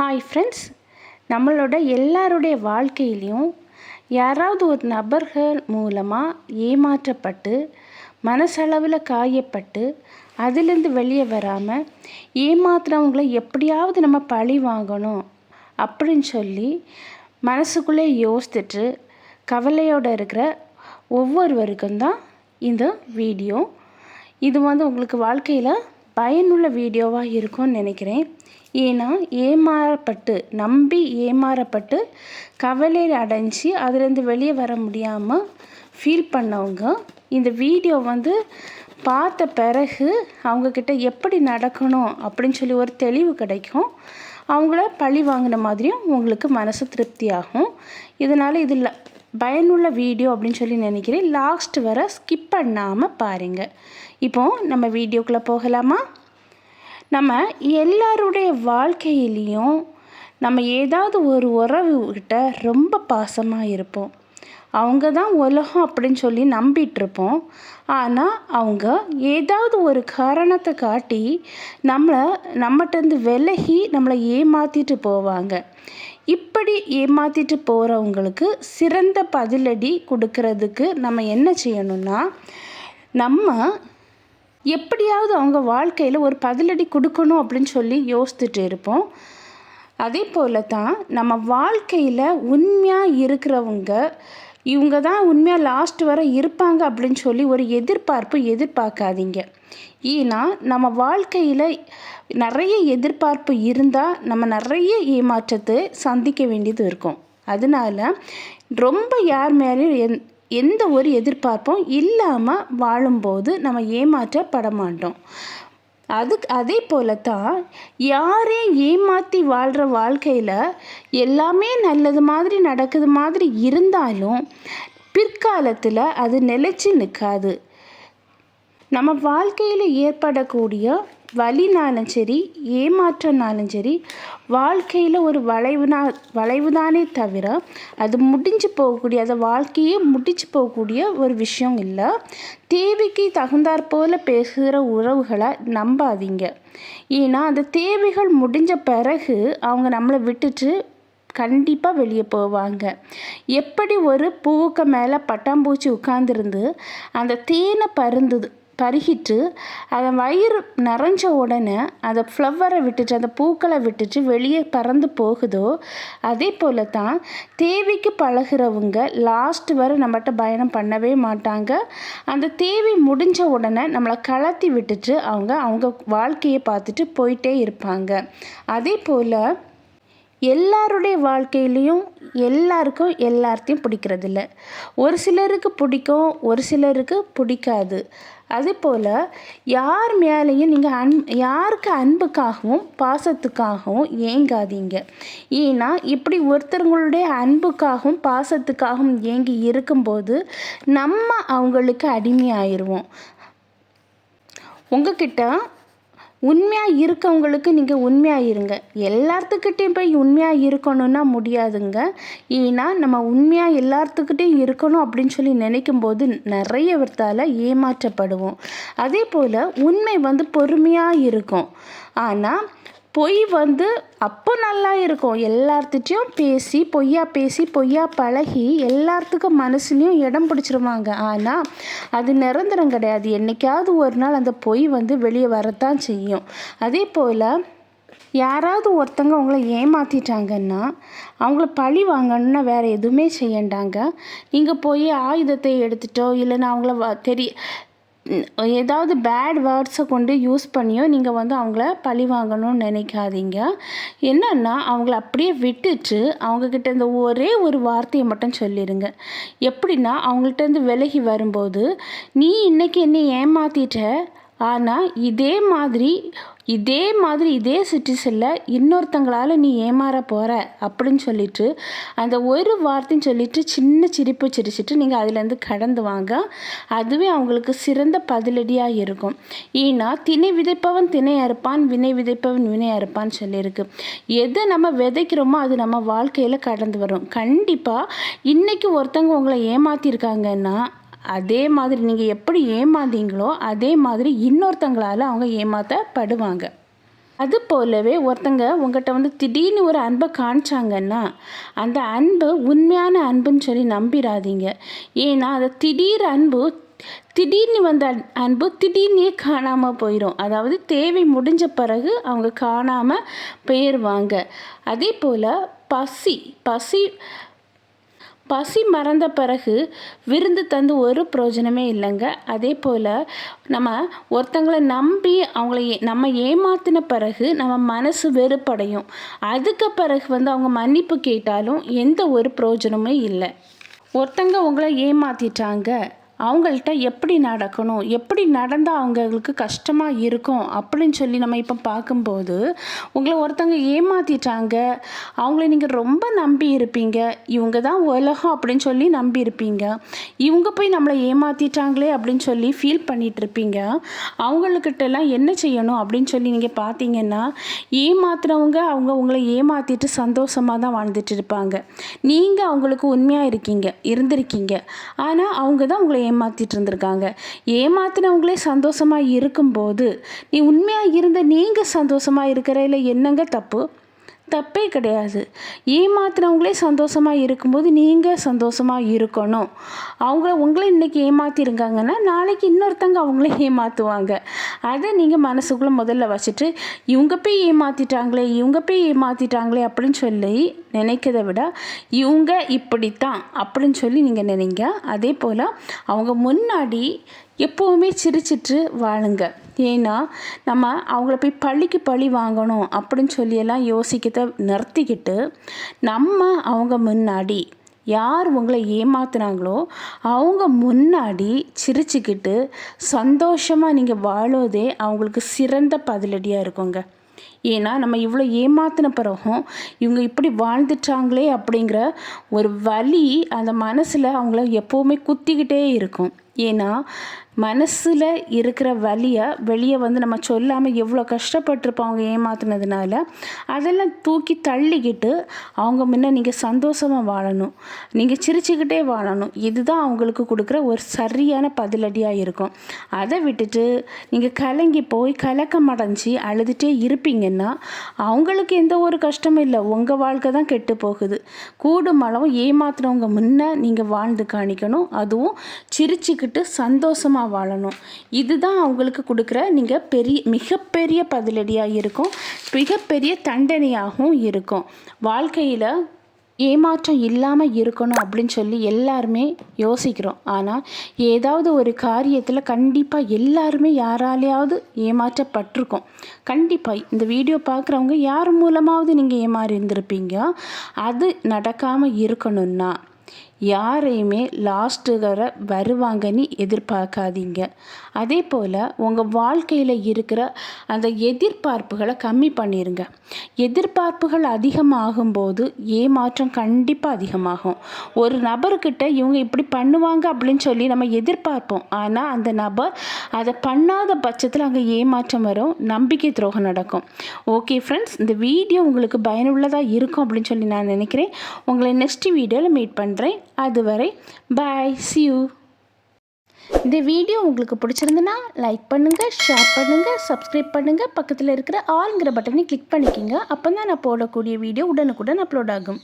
Hi friends நம்மளோட எல்லாருடைய வாழ்க்கையிலையும் யாராவது ஒரு நபர்கள் மூலமாக ஏமாற்றப்பட்டு மனசளவில் காயப்பட்டு அதிலிருந்து வெளியே வராமல் ஏமாத்துறவங்கள எப்படியாவது நம்ம பழி வாங்கணும் அப்படின்னு சொல்லி மனசுக்குள்ளே யோசித்துட்டு கவலையோடு இருக்கிற ஒவ்வொருவருக்கும் தான் இந்த வீடியோ. இது வந்து உங்களுக்கு வாழ்க்கையில் பயனுள்ள வீடியோவாக இருக்கும்னு நினைக்கிறேன். ஏன்னா ஏமாறப்பட்டு நம்பி ஏமாறப்பட்டு கவலையில் அடைஞ்சி அதுலேருந்து வெளியே வர முடியாமல் ஃபீல் பண்ணவங்க இந்த வீடியோ வந்து பார்த்த பிறகு அவங்கக்கிட்ட எப்படி நடக்கணும் அப்படின்னு சொல்லி ஒரு தெளிவு கிடைக்கும். அவங்கள பழி வாங்கின மாதிரியும் உங்களுக்கு மனசு திருப்தியாகும். இதனால் இதில் பயனுள்ள வீடியோ அப்படின்னு சொல்லி நினைக்கிறேன். லாஸ்ட் வர ஸ்கிப் பண்ணாமல் பாருங்கள் இப்போது நம்ம வீடியோக்குள்ளே போகலாமா? நம்ம எல்லாருடைய வாழ்க்கையிலையும் நம்ம ஏதாவது ஒரு உறவுகிட்ட ரொம்ப பாசமாக இருப்போம். அவங்க தான் உலகம் அப்படின்னு சொல்லி நம்பிகிட்ருப்போம் ஆனால் அவங்க ஏதாவது ஒரு காரணத்தை காட்டி நம்மளை நம்மகிட்டேருந்து விலகி நம்மளை ஏமாற்றிட்டு போவாங்க. இப்படி ஏமாற்றிட்டு போகிறவங்களுக்கு சிறந்த பதிலடி கொடுக்கறதுக்கு நம்ம என்ன செய்யணும்னா நம்ம எப்படியாவது அவங்க வாழ்க்கையில் ஒரு பதிலடி கொடுக்கணும் அப்படின்னு சொல்லி யோசித்துட்டு இருப்போம். அதே போல் தான் நம்ம வாழ்க்கையில் உண்மையாக இருக்கிறவங்க இவங்க தான் உண்மையாக லாஸ்ட் வர இருப்பாங்க அப்படின்னு சொல்லி ஒரு எதிர்பார்ப்பு எதிர்பார்க்காதீங்க. ஏன்னா நம்ம வாழ்க்கையில் நிறைய எதிர்பார்ப்பு இருந்தால் நம்ம நிறைய ஏமாற்றத்தை சந்திக்க வேண்டியது இருக்கும். அதனால் ரொம்ப யார் மேலேயும் எந் எந்த ஒரு எதிர்பார்ப்பும் இல்லாமல் வாழும்போது நம்ம ஏமாற்றப்பட மாட்டோம். அதுக்கு அதே போல தான் யாரையும் ஏமாற்றி வாழ்கிற வாழ்க்கையில் எல்லாமே நல்லது மாதிரி நடக்குது மாதிரி இருந்தாலும் பிற்காலத்தில் அது நிலைச்சி நிற்காது நம்ம வாழ்க்கையில் ஏற்படக்கூடிய வலினாலும் சரி ஏமாற்றம்னாலும் சரி வாழ்க்கையில் ஒரு வளைவுனா வளைவு தானே தவிர அது முடிஞ்சு போகக்கூடிய அந்த வாழ்க்கையே முடிச்சு போகக்கூடிய ஒரு விஷயம் இல்லை. தேவைக்கு தகுந்தாற்போல் பேசுகிற உறவுகளை நம்பாதீங்க. ஏன்னா அந்த தேவைகள் முடிஞ்ச பிறகு அவங்க நம்மளை விட்டுட்டு கண்டிப்பாக வெளியே போவாங்க. எப்படி ஒரு பூவுக்கு மேலே பட்டாம்பூச்சி உட்காந்துருந்து அந்த தேனை பருந்துது பருகிட்டு அதை வயிறு நிறைஞ்ச உடனே அதை ஃப்ளவரை விட்டுட்டு அந்த பூக்களை விட்டுட்டு வெளியே பறந்து போகுதோ அதே போல் தான் தேவைக்கு பழகிறவங்க லாஸ்ட் வரை நம்மகிட்ட பயணம் பண்ணவே மாட்டாங்க. அந்த தேவை முடிஞ்ச உடனே நம்மளை கலத்தி விட்டுட்டு அவங்க அவங்க வாழ்க்கையை பார்த்துட்டு போயிட்டே இருப்பாங்க. அதே போல் எல்லாருடைய வாழ்க்கையிலையும் எல்லாருக்கும் எல்லாத்தையும் பிடிக்கிறதில்ல. ஒரு சிலருக்கு பிடிக்கும் ஒரு சிலருக்கு பிடிக்காது. அதே போல் யார் மேலேயும் நீங்கள் அன் யாருக்கு அன்புக்காகவும் பாசத்துக்காகவும் ஏங்காதீங்க. ஏன்னா இப்படி ஒருத்தருங்களுடைய அன்புக்காகவும் பாசத்துக்காகவும் ஏங்கி இருக்கும்போது நம்ம அவங்களுக்கு அடிமையாயிருவோம். உங்ககிட்ட உண்மையாக இருக்கவங்களுக்கு நீங்கள் உண்மையாக இருங்க எல்லாத்துக்கிட்டேயும் போய் உண்மையாக இருக்கணும்னா முடியாதுங்க. ஏன்னா நம்ம உண்மையாக எல்லாத்துக்கிட்டேயும் இருக்கணும் அப்படின்னு சொல்லி நினைக்கும் போது நிறைய விதத்தால் ஏமாற்றப்படுவோம். அதே போல் உண்மை வந்து பொறுமையாக இருக்கும் ஆனால் பொய் வந்து அப்போ நல்லா இருக்கும். எல்லார்த்திட்டையும் பேசி பொய்யா பேசி பொய்யா பழகி எல்லாத்துக்கும் மனசுலேயும் இடம் பிடிச்சிருவாங்க. ஆனால் அது நிரந்தரம் கிடையாது. என்றைக்காவது ஒரு நாள் அந்த பொய் வந்து வெளியே வரத்தான் செய்யும். அதே போல் யாராவது ஒருத்தங்க உங்களை ஏமாற்றிட்டாங்கன்னா அவங்கள பழி வாங்கணும்னா வேறு எதுவுமே செய்யண்டாங்க. நீங்கள் போய் ஆயுதத்தை எடுத்துட்டோ இல்லைன்னா அவங்கள தெரிய ஏதாவது பேட் வேர்ட்ஸை கொண்டு யூஸ் பண்ணியோ நீங்கள் வந்து அவங்கள பழி வாங்கணும்னு நினைக்காதீங்க. என்னென்னா அவங்கள அப்படியே விட்டுட்டு அவங்கக்கிட்ட இந்த ஒரே ஒரு வார்த்தையை மட்டும் சொல்லிடுங்க எப்படின்னா அவங்கள்ட்டேருந்து விலகி வரும்போது நீ இன்றைக்கி என்னை ஏமாற்றிட்ட ஆனால் இதே மாதிரி இதே மாதிரி இதே சிட்டிஸில் இன்னொருத்தங்களால் நீ ஏமாற போகிற அப்படின்னு சொல்லிட்டு அந்த ஒரு வார்த்தையும் சொல்லிட்டு சின்ன சிரிப்பு சிரிச்சிட்டு நீங்கள் அதுலேருந்து கடந்து வாங்க. அதுவே அவங்களுக்கு சிறந்த பதிலடியாக இருக்கும். ஏன்னா திணை விதைப்பவன் திணை இருப்பான் வினை விதைப்பவன் வினை இருப்பான்னு சொல்லியிருக்கு. எதை நம்ம விதைக்கிறோமோ அது நம்ம வாழ்க்கையில் கடந்து வரும். கண்டிப்பாக இன்றைக்கி ஒருத்தவங்க உங்களை ஏமாற்றிருக்காங்கன்னா அதே மாதிரி நீங்கள் எப்படி ஏமாந்தீங்களோ அதே மாதிரி இன்னொருத்தங்களால் அவங்க ஏமாற்றப்படுவாங்க அது போலவே ஒருத்தங்க உங்கள்கிட்ட வந்து திடீர்னு ஒரு அன்பை காமிச்சாங்கன்னா அந்த அன்பு உண்மையான அன்புன்னு சொல்லி நம்பிடாதீங்க ஏன்னா அந்த திடீர் அன்பு திடீர்னு வந்த அன்பு திடீர்னே காணாமல் போயிடும் அதாவது தேவை முடிஞ்ச பிறகு அவங்க காணாமல் போயிடுவாங்க அதே போல் பசி பசி பசி மறந்த பிறகு விருந்து தந்து ஒரு பிரயோஜனமே இல்லைங்க. அதே போல் நம்ம ஒருத்தங்களை நம்பி அவங்கள நம்ம ஏமாத்தின பிறகு நம்ம மனசு வெறுப்படையும். அதுக்கு பிறகு வந்து அவங்க மன்னிப்பு கேட்டாலும் எந்த ஒரு பிரயோஜனமே இல்லை. ஒருத்தங்க உங்களை ஏமாற்றிட்டாங்க அவங்கள்ட்ட எப்படி நடக்கணும் எப்படி நடந்தால் அவங்களுக்கு கஷ்டமாக இருக்கும் அப்படின்னு சொல்லி நம்ம இப்போ பார்க்கும்போது உங்களை ஒருத்தவங்க ஏமாற்றிட்டாங்க அவங்கள நீங்கள் ரொம்ப நம்பி இருப்பீங்க இவங்க தான் உலகம் அப்படின்னு சொல்லி நம்பி இருப்பீங்க இவங்க போய் நம்மளை ஏமாற்றிட்டாங்களே அப்படின்னு சொல்லி ஃபீல் பண்ணிகிட்டு இருப்பீங்க அவங்களுக்கிட்டலாம் என்ன செய்யணும் அப்படின்னு சொல்லி நீங்கள் பார்த்தீங்கன்னா ஏமாத்துறவங்க அவங்க உங்களை ஏமாற்றிட்டு சந்தோஷமாக தான் வாழ்ந்துட்டு இருப்பாங்க. நீங்கள் அவங்களுக்கு உண்மையாக இருக்கீங்க இருந்திருக்கீங்க. ஆனால் அவங்க தான் உங்களை ஏமாற்றிட்டு இருந்திருக்காங்க ஏமாத்தினவங்களே சந்தோஷமாக இருக்கும்போது நீ உண்மையாக இருந்த நீங்கள் சந்தோஷமாக இருக்கிறதில் என்னங்க தப்பு? தப்பே கிடையாது. ஏமாத்தினவங்களே சந்தோஷமாக இருக்கும்போது நீங்கள் சந்தோஷமாக இருக்கணும். அவங்க உங்களை இன்றைக்கி ஏமாற்றிருக்காங்கன்னா நாளைக்கு இன்னொருத்தங்க அவங்களே ஏமாற்றுவாங்க அதை நீங்கள் மனசுக்குள்ளே முதல்ல வச்சுட்டு இவங்க போய் ஏமாற்றிட்டாங்களே இவங்க போய் ஏமாற்றிட்டாங்களே அப்படின்னு சொல்லி நினைக்கிறத விட இவங்க இப்படித்தான் அப்படின்னு சொல்லி நீங்கள் நினைங்க. அதே போல் அவங்க முன்னாடி எப்போவுமே சிரிச்சிட்டு வாழுங்க. ஏன்னா நம்ம அவங்கள போய் பழிக்கு பழி வாங்கணும் அப்படின்னு சொல்லியெல்லாம் யோசிக்கிறத நிறுத்திக்கிட்டு நம்ம அவங்க முன்னாடி யார் உங்களை ஏமாத்துனாங்களோ அவங்க முன்னாடி சிரிச்சுக்கிட்டு சந்தோஷமாக நீங்கள் வாழோதே அவங்களுக்கு சிறந்த பதிலடியாக இருக்குங்க. ஏன்னா நம்ம இவ்வளோ ஏமாத்தின பிறகும் இவங்க இப்படி வாழ்ந்துட்டாங்களே அப்படிங்கிற ஒரு வலி அந்த மனசில் அவங்கள எப்போவுமே குத்திக்கிட்டே இருக்கும். ஏன்னா மனசில் இருக்கிற வலியை வெளியே வந்து நம்ம சொல்லாமல் எவ்வளோ கஷ்டப்பட்டிருப்போம் அவங்க ஏமாத்துனதுனால அதெல்லாம் தூக்கி தள்ளிக்கிட்டு அவங்க முன்ன நீங்கள் சந்தோஷமாக வாழணும். நீங்கள் சிரிச்சுக்கிட்டே வாழணும். இதுதான் அவங்களுக்கு கொடுக்குற ஒரு சரியான பதிலடியாக இருக்கும். அதை விட்டுட்டு நீங்கள் கலங்கி போய் கலக்கம் அடைஞ்சி அழுதுகிட்டே இருப்பீங்கன்னா அவங்களுக்கு எந்த ஒரு கஷ்டமும் இல்லை. உங்கள் வாழ்க்கை தான் கெட்டு போகுது. கூடும் அளவு ஏமாத்துறவங்க முன்னே நீங்கள் வாழ்ந்து காணிக்கணும். அதுவும் சிரிச்சுக்கிட்டு சந்தோஷமாக சந்தோஷமாக வாழணும். இதுதான் அவங்களுக்கு கொடுக்குற நீங்கள் பெரிய மிகப்பெரிய பதிலடியாக இருக்கும். மிகப்பெரிய தண்டனையாகவும் இருக்கும். வாழ்க்கையில் ஏமாற்றம் இல்லாமல் இருக்கணும் அப்படின்னு சொல்லி எல்லாருமே யோசிக்கிறோம். ஆனால் ஏதாவது ஒரு காரியத்தில் கண்டிப்பாக எல்லாருமே யாராலையாவது ஏமாற்றப்பட்டிருக்கோம். கண்டிப்பாக இந்த வீடியோ பார்க்குறவங்க யார் மூலமாவது நீங்கள் ஏமாறி இருந்திருப்பீங்க அது நடக்காமல் இருக்கணும்னா யாரையுமே லாஸ்ட்டு வர வருவாங்கன்னு எதிர்பார்க்காதீங்க. அதே போல் உங்கள் வாழ்க்கையில் இருக்கிற அந்த எதிர்பார்ப்புகளை கம்மி பண்ணிடுங்க எதிர்பார்ப்புகள் அதிகமாகும்போது ஏமாற்றம் கண்டிப்பாக அதிகமாகும். ஒரு நபர்கிட்ட இவங்க இப்படி பண்ணுவாங்க அப்படின்னு சொல்லி நம்ம எதிர்பார்ப்போம். ஆனால் அந்த நபர் அதை பண்ணாத பட்சத்தில் அங்கே ஏமாற்றம் வரும் நம்பிக்கை துரோகம் நடக்கும். ஓகே ஃப்ரெண்ட்ஸ் இந்த வீடியோ உங்களுக்கு பயனுள்ளதாக இருக்கும் அப்படின்னு சொல்லி நான் நினைக்கிறேன். உங்களை நெக்ஸ்ட் வீடியோவில் மீட் பண்ணுறேன் அதுவரை பாய் சியூ இந்த வீடியோ உங்களுக்கு பிடிச்சிருந்துன்னா லைக் பண்ணுங்கள் ஷேர் பண்ணுங்கள் சப்ஸ்கிரைப் பண்ணுங்கள் பக்கத்தில் இருக்கிற ஆளுங்கிற பட்டனை கிளிக் பண்ணிக்கிங்க. அப்போ தான் நான் போடக்கூடிய வீடியோ உடனுக்குடன் அப்லோட் ஆகும்.